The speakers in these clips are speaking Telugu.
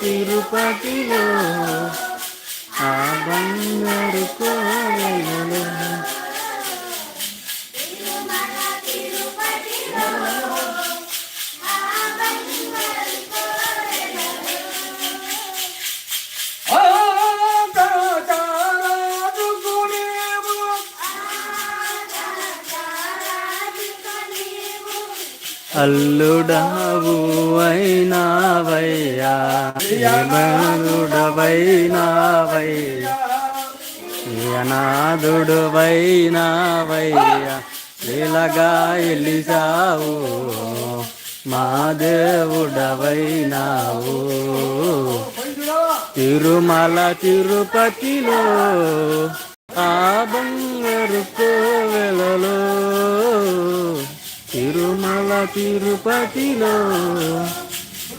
తిరుపతిలో ఆ బంగారు కోవెలలో అల్లుడవు అయినావయ్యా. బలుడవైనావయ్యా అనాథుడు వైనావయ్యా ఇలాగా ఎలిసావు మా దేవుడవైనావు. తిరుమల తిరుపతిలో ఆ బంగారు కోవెలలో తిరుమల తిరుపతిలో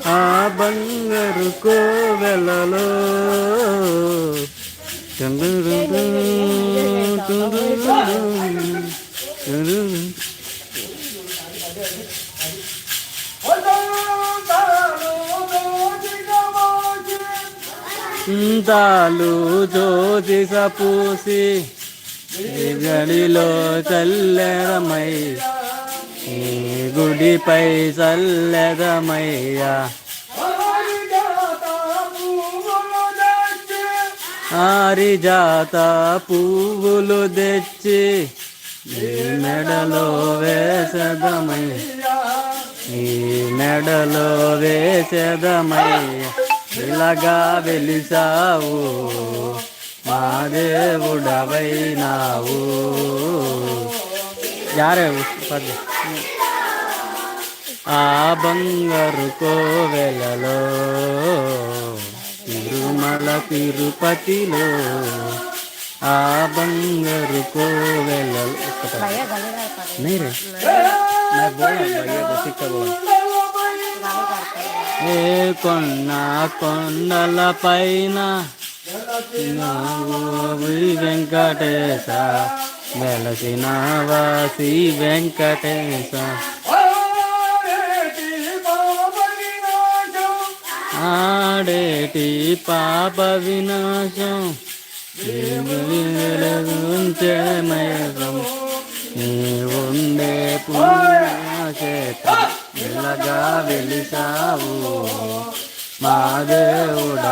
ఆ బంగారు కోవెలలో. తాలు జ్యోతిస పూసి గడిలో చల్లెదమై గుడిపై చల్లెదమయ్యా. ఆరిజాత పువ్వులు తెచ్చి ఈ మెడలో వేసదమై ఈ మెడలో వేసదమయ్య. ఇలాగా వెలిసావు మా దేవుడవైనావు. యారే పద్య ఆ బంగారు కోవెలలో తిరుమల తిరుపతిలో. ఆ బంగారు కోవెలలో. ఏ కొన్న కొండల పైన వెంకటేశ వెలసిన వాసి వెంకటేశ. ఆడేటి పాప వినాశం. ఉంచేమయం నీ ఉండే పుణ్యక్షేత్రం మెల్లగా వెలిసావు. మా దేవుడవైనావు.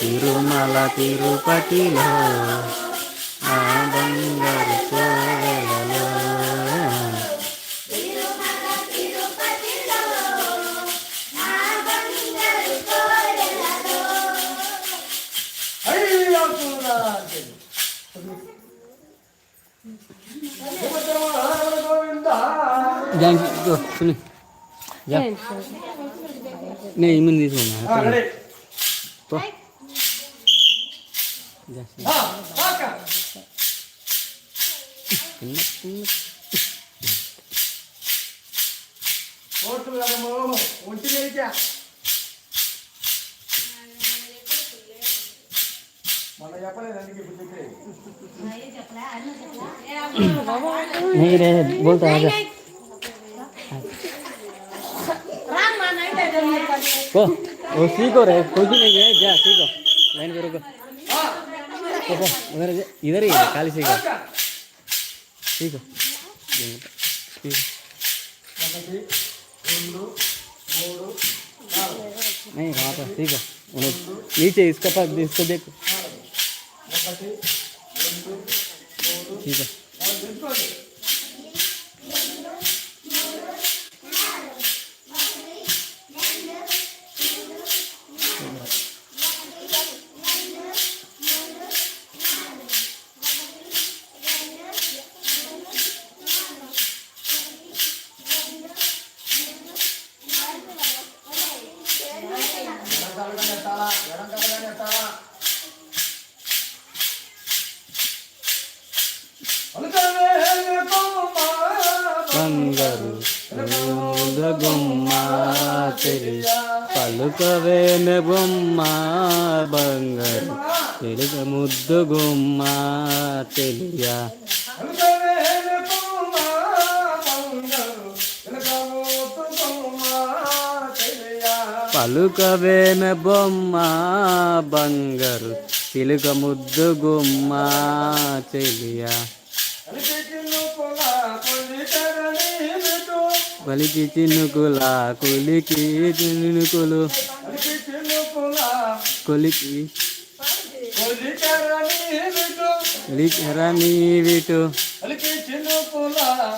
తిరుమల తిరుపతిలో ఆ బంగారు ഞാൻ സുനി जा नहीं इमन नहीं सोना है तो नहीं रे बोलता है को। वो सीखो रे कुछ नहीं है जा सीखो लाइन पे रुको। को को उधर इधर ही है, खाली सीखो सीखो नहीं वहाँ पर सीखो उन्हें नीचे इसका पास इसको देखो। ठीक है బంగారు గుమ్మ తెలి పలుకవేమె బొమ్మ బంగారు తెలుగ ముద్దు గుమ్మ తెలియ పలుకవేమె బొమ్మ బంగారు చిలుక ముద్దు గుమ్మ చెలియా పలికి చినుకుల కులికి. చినుకులు కొలికి లిఖరా నీవిటు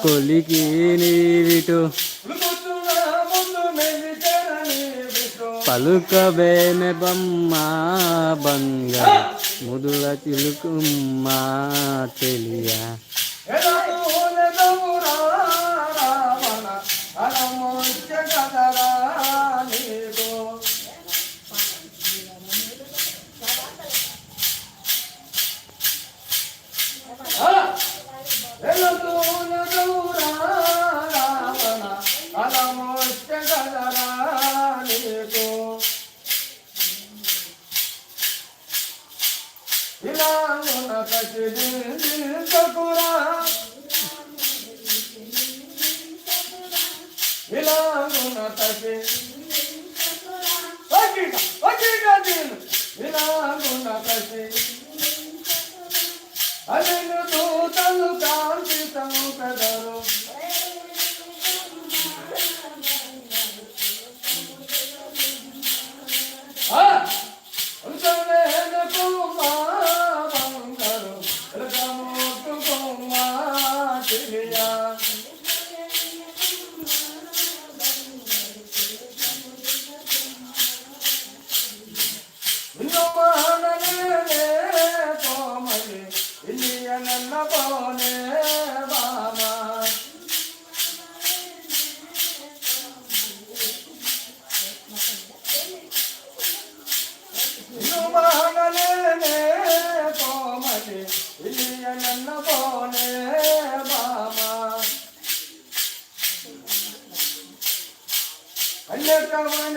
కొలికి నీవిటు పలుకబేమె బొమ్మ బంగారు ముదుల చిలుకుమ్మ తెలియా. అదే కసి కా என்ன போனே வாமா மகளே போமதி இல்லைய நன்ன போனே மாமா ಕನ್ಯಕವನ